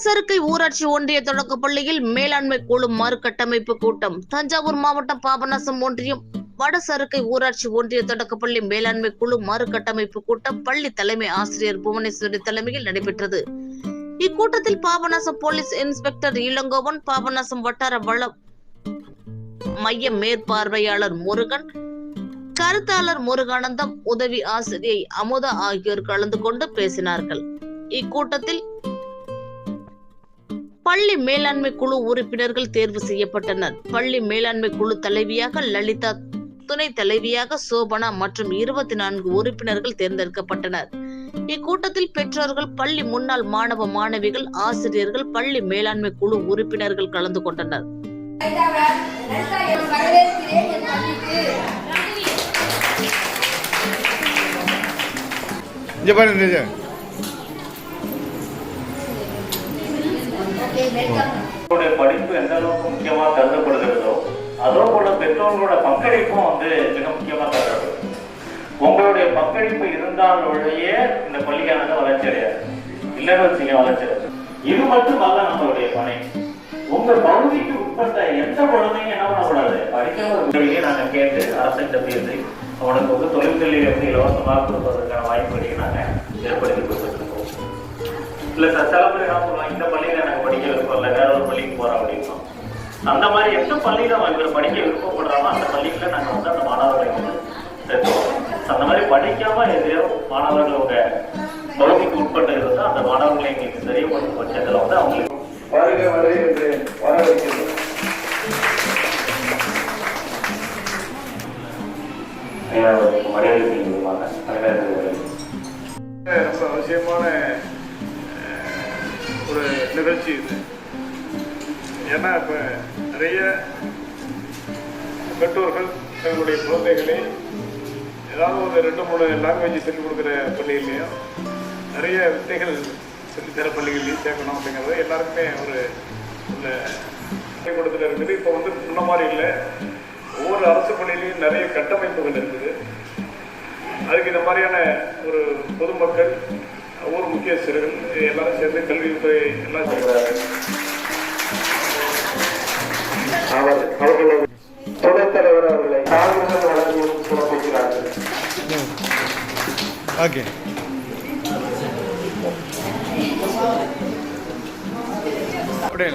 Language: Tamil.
வடசருக்கை ஊராட்சி ஒன்றிய தொடக்க பள்ளியில் மேலாண்மை குழு மறுகட்டமைப்பு கூட்டம். தஞ்சாவூர் மாவட்டம் பாபநாசம் ஒன்றியம் வடசருக்கை ஊராட்சி ஒன்றிய தொடக்கப்பள்ளி மேலாண்மை குழு மறுகட்டமைப்பு கூட்டம் பள்ளி தலைமை ஆசிரியர் புவனேஸ்வரி தலைமையில் நடைபெற்றது. இக்கூட்டத்தில் பாபநாசம் போலீஸ் இன்ஸ்பெக்டர் இளங்கோவன் பாபநாசம் வட்டார வள மைய மேற்பார்வையாளர் முருகன் கருத்தாளர் முருகானந்தம் உதவி ஆசிரியை அமுதா ஆகியோர் கலந்து கொண்டு பேசினார்கள். இக்கூட்டத்தில் பள்ளி மேலாண்மை குழு உறுப்பினர்கள் தேர்வு செய்யப்பட்டனர். பள்ளி மேலாண்மை குழு தலைவியாக லலிதா துணை தலைவியாக சோபனா மற்றும் இருபத்தி நான்கு உறுப்பினர்கள் தேர்ந்தெடுக்கப்பட்டனர். இக்கூட்டத்தில் பெற்றோர்கள் பள்ளி முன்னாள் மாணவ மாணவிகள் ஆசிரியர்கள் பள்ளி மேலாண்மை குழு உறுப்பினர்கள் கலந்து கொண்டனர். இங்க பாருங்க படிப்பு எந்த அளவுக்கு முக்கியமா கருதப்படுகிறதோ அதோ போல பெற்றோர்களோட பங்களிப்பும் வந்து மிக முக்கியமா கருதப்படுது. உங்களுடைய பங்களிப்பு இருந்தால் ஒழிய இந்த பள்ளியானது வளர்ச்சி அடையாது. இல்லைன்னு வச்சுங்க வளர்ச்சி அடையாது. இது மட்டும் அல்ல நம்மளுடைய பணி. உங்க பகுதிக்கு உட்பட்ட எந்த குழந்தையும் என்ன பண்ணக்கூடாது? படிக்கிறவர்களையே நாங்க கேட்டு அரசிட்ட பேசி அவனுக்கு வந்து தொழில்கல்வி எப்படி இலவசமாக கொடுப்பதற்கான வாய்ப்புகளையும் நாங்க ஏற்படுத்தி இல்ல சார் சில பேர் என்ன சொல்லுவாங்க இந்த பள்ளியில எனக்கு படிக்க விருப்பம் இல்லை வேற ஒரு பள்ளிக்கு போறோம் அப்படின்னா அந்த மாதிரி எந்த பள்ளியில அவன் இவர் படிக்க விருப்பப்படுறாமோ அந்த பள்ளிக்குள்ள நாங்க வந்து அந்த மாணவர்களை வந்து சேர்த்துவோம். அந்த மாதிரி படிக்காம எதையோ மாணவர்கள் உங்க பகுதிக்கு உட்பட்டு இருந்தா அந்த மாணவர்களை எங்களுக்கு தெரியப்படும் பட்சத்துல வந்து அவங்களுக்கு வருக வருக என்று வரவேற்கிறோம். மரியாதை தலைவர் ரொம்ப அவசியமான நிகழ்ச்சி இது. ஏன்னா இப்போ நிறைய பெற்றோர்கள் தங்களுடைய குழந்தைகளை ஏதாவது ஒரு ரெண்டு மூணு லாங்குவேஜ் சொல்லிக் கொடுக்குற பள்ளிகள்லையும் நிறைய வித்தைகள் சொல்லித்தர பள்ளிகள்லையும் சேர்க்கணும் அப்படிங்கிறது எல்லாருக்குமே ஒரு பள்ளிக்கூடத்தில் இருக்குது. இப்போ வந்து முன்ன மாதிரி இல்லை. ஒவ்வொரு அரசு பள்ளியிலையும் நிறைய கட்டமைப்புகள் இருக்குது. அதுக்கு இந்த மாதிரியான ஒரு பொதுமக்கள் ஊர் முக்கியஸ்தர்கள் எல்லாரும் சேர்ந்து கல்வித்துறை எல்லாம் செய்கிறார்கள். அவர் அவர்களது துணைத் தலைவர் அவர்களை காங்கிரஸ் வழங்கி சிறப்பிக்கிறார்கள் ஓகே அப்படியே